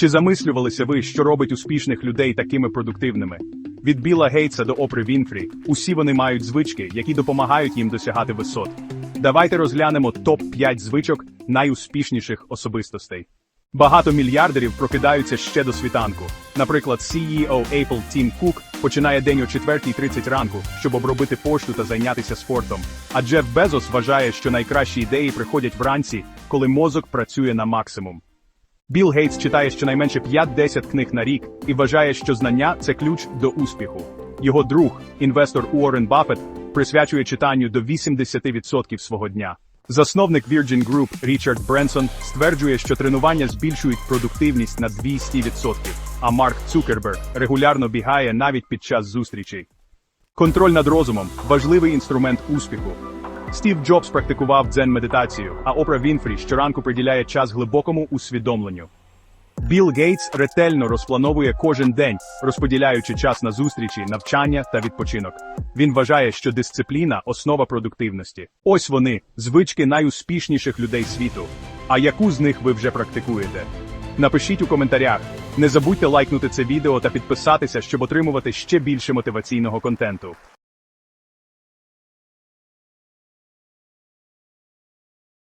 Чи замислювалися ви, що робить успішних людей такими продуктивними? Від Біла Гейтса до Опри Вінфрі, усі вони мають звички, які допомагають їм досягати висот. Давайте розглянемо топ-5 звичок найуспішніших особистостей. Багато мільярдерів прокидаються ще до світанку. Наприклад, CEO Apple Тім Кук починає день о 4.30 ранку, щоб обробити пошту та зайнятися спортом. А Джеф Безос вважає, що найкращі ідеї приходять вранці, коли мозок працює на максимум. Білл Гейтс читає щонайменше 5-10 книг на рік і вважає, що знання це ключ до успіху. Його друг, інвестор Уоррен Баффет, присвячує читанню до 80% свого дня. Засновник Virgin Group Річард Бренсон стверджує, що тренування збільшують продуктивність на 200%, а Марк Цукерберг регулярно бігає навіть під час зустрічей. Контроль над розумом важливий інструмент успіху. Стів Джобс практикував дзен-медитацію, а Опра Вінфрі щоранку приділяє час глибокому усвідомленню. Білл Гейтс ретельно розплановує кожен день, розподіляючи час на зустрічі, навчання та відпочинок. Він вважає, що дисципліна основа продуктивності. Ось вони, звички найуспішніших людей світу. А яку з них ви вже практикуєте? Напишіть у коментарях. Не забудьте лайкнути це відео та підписатися, щоб отримувати ще більше мотиваційного контенту.